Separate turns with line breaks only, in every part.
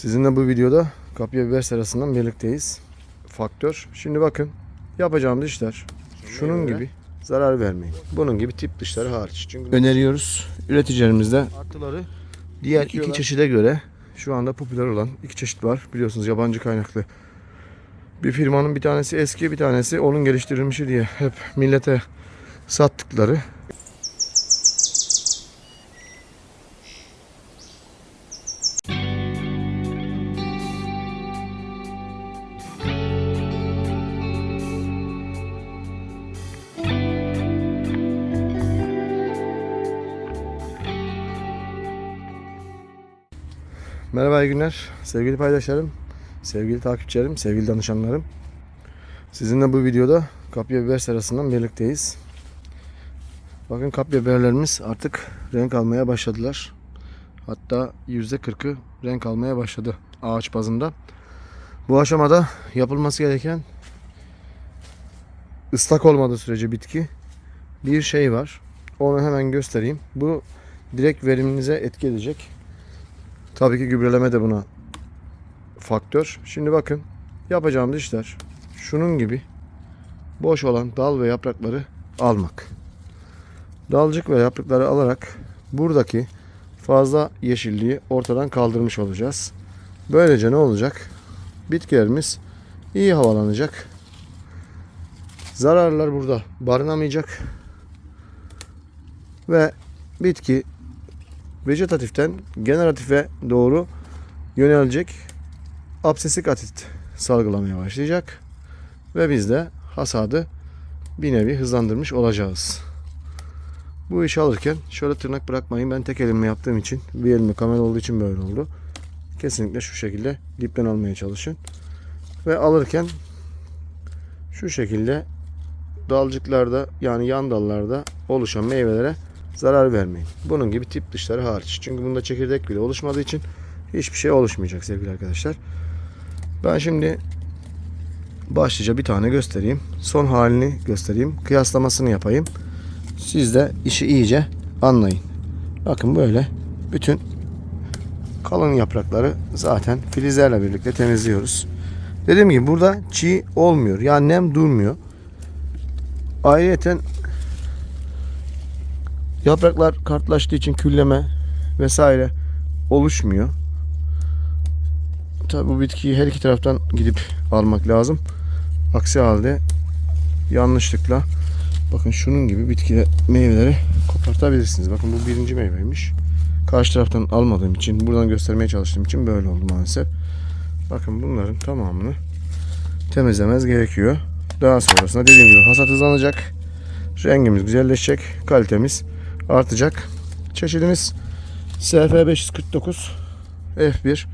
Sizinle bu videoda kapya biber serasından birlikteyiz. Faktör. Şimdi bakın yapacağımız işler şunun gibi zarar vermeyin. Bunun gibi tip dışları hariç. Çünkü öneriyoruz. Üreticilerimizde artıları diğer iki çeşide göre şu anda popüler olan iki çeşit var. Biliyorsunuz yabancı kaynaklı. Bir firmanın bir tanesi eski bir tanesi onun geliştirilmişi diye hep millete sattıkları Merhaba iyi günler sevgili paydaşlarım, sevgili takipçilerim, sevgili danışanlarım. Sizinle bu videoda kapya biber serasından birlikteyiz. Bakın kapya biberlerimiz artık renk almaya başladılar. Hatta %40'ı renk almaya başladı ağaç bazında. Bu aşamada yapılması gereken ıslak olmadığı sürece bitki bir şey var. Onu hemen göstereyim. Bu direkt veriminize etki edecek. Tabii ki gübreleme de buna faktör. Şimdi bakın yapacağımız işler şunun gibi boş olan dal ve yaprakları almak. Dalcık ve yaprakları alarak buradaki fazla yeşilliği ortadan kaldırmış olacağız. Böylece ne olacak? Bitkilerimiz iyi havalanacak. Zararlar burada barınamayacak. Ve bitki vejetatiften generatife doğru yönelecek absesik atit salgılamaya başlayacak ve biz de hasadı bir nevi hızlandırmış olacağız. Bu işi alırken şöyle tırnak bırakmayın ben tek elimle yaptığım için bir elimle kamera olduğu için böyle oldu. Kesinlikle şu şekilde dipten almaya çalışın. Ve alırken şu şekilde dalcıklarda yani yan dallarda oluşan meyvelere zarar vermeyin. Bunun gibi tip dışları hariç. Çünkü bunda çekirdek bile oluşmadığı için hiçbir şey oluşmayacak sevgili arkadaşlar. Ben şimdi başlıca bir tane göstereyim. Son halini göstereyim. Kıyaslamasını yapayım. Siz de işi iyice anlayın. Bakın böyle bütün kalın yaprakları zaten filizlerle birlikte temizliyoruz. Dediğim gibi burada çiğ olmuyor. Yani nem durmuyor. Ayrıyeten Yapraklar kartlaştığı için külleme vesaire oluşmuyor. Tabi bu bitkiyi her iki taraftan gidip almak lazım. Aksi halde yanlışlıkla bakın şunun gibi bitkiler meyveleri kopartabilirsiniz. Bakın bu birinci meyveymiş. Karşı taraftan almadığım için buradan göstermeye çalıştığım için böyle oldu maalesef. Bakın bunların tamamını temizlemez gerekiyor. Daha sonrasında dediğim gibi hasat hızlanacak. Rengimiz güzelleşecek. Kalitemiz artacak. Çeşidimiz SF549 F1.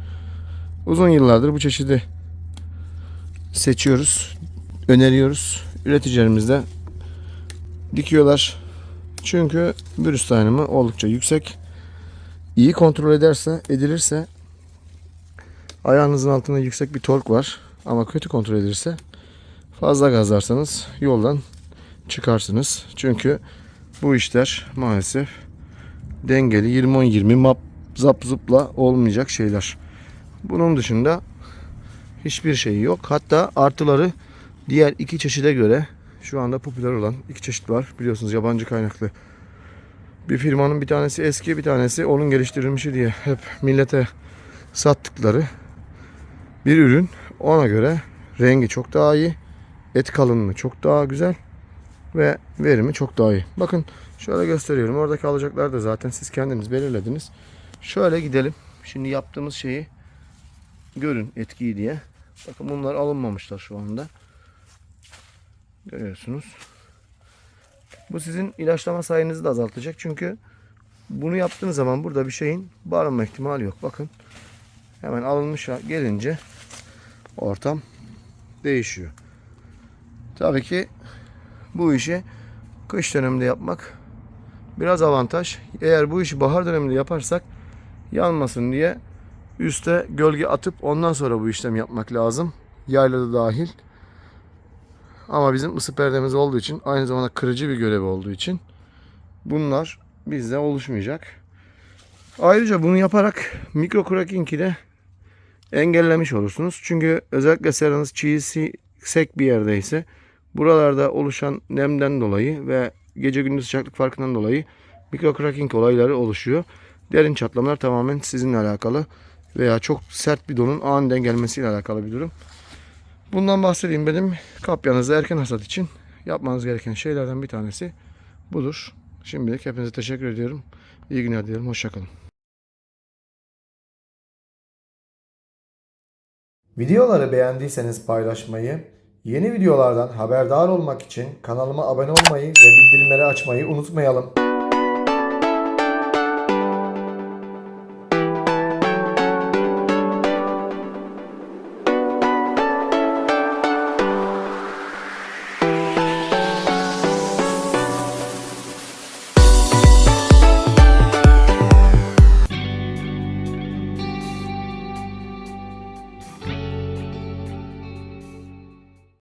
Uzun yıllardır bu çeşidi seçiyoruz. Öneriyoruz. Üreticilerimiz de dikiyorlar. Çünkü virüs dayanımı oldukça yüksek. İyi kontrol ederse, edilirse ayağınızın altında yüksek bir tork var. Ama kötü kontrol edilirse fazla gazlarsanız yoldan çıkarsınız. Çünkü bu işler maalesef dengeli 20-10-20 map zap zıpla olmayacak şeyler. Bunun dışında hiçbir şey yok. Hatta artıları diğer iki çeşide göre şu anda popüler olan iki çeşit var. Biliyorsunuz yabancı kaynaklı. Bir firmanın bir tanesi eski bir tanesi onun geliştirilmişi diye hep millete sattıkları bir ürün. Ona göre rengi çok daha iyi. Et kalınlığı çok daha güzel ve verimi çok daha iyi. Bakın şöyle gösteriyorum. Oradaki alacaklar da zaten siz kendiniz belirlediniz. Şöyle gidelim. Şimdi yaptığımız şeyi görün etkiyi diye. Bakın bunlar alınmamışlar şu anda. Görüyorsunuz. Bu sizin ilaçlama sayenizi de azaltacak. Çünkü bunu yaptığınız zaman burada bir şeyin barınma ihtimali yok. Bakın hemen alınmış gelince ortam değişiyor. Tabii ki bu işi kış döneminde yapmak biraz avantaj. Eğer bu işi bahar döneminde yaparsak yanmasın diye üste gölge atıp ondan sonra bu işlem yapmak lazım. Yaylada dahil. Ama bizim ısı perdemiz olduğu için aynı zamanda kırıcı bir görevi olduğu için bunlar bizde oluşmayacak. Ayrıca bunu yaparak mikro cracking ile engellemiş olursunuz. Çünkü özellikle seranız çiğsi sek bir yerdeyse buralarda oluşan nemden dolayı ve gece gündüz sıcaklık farkından dolayı mikro cracking olayları oluşuyor. Derin çatlamalar tamamen sizinle alakalı veya çok sert bir donun aniden gelmesiyle alakalı bir durum. Bundan bahsedeyim benim kapyanızda erken hasat için yapmanız gereken şeylerden bir tanesi budur. Şimdilik hepinize teşekkür ediyorum. İyi günler dilerim. Hoşçakalın.
Videoları beğendiyseniz paylaşmayı, yeni videolardan haberdar olmak için kanalıma abone olmayı ve bildirimleri açmayı unutmayalım.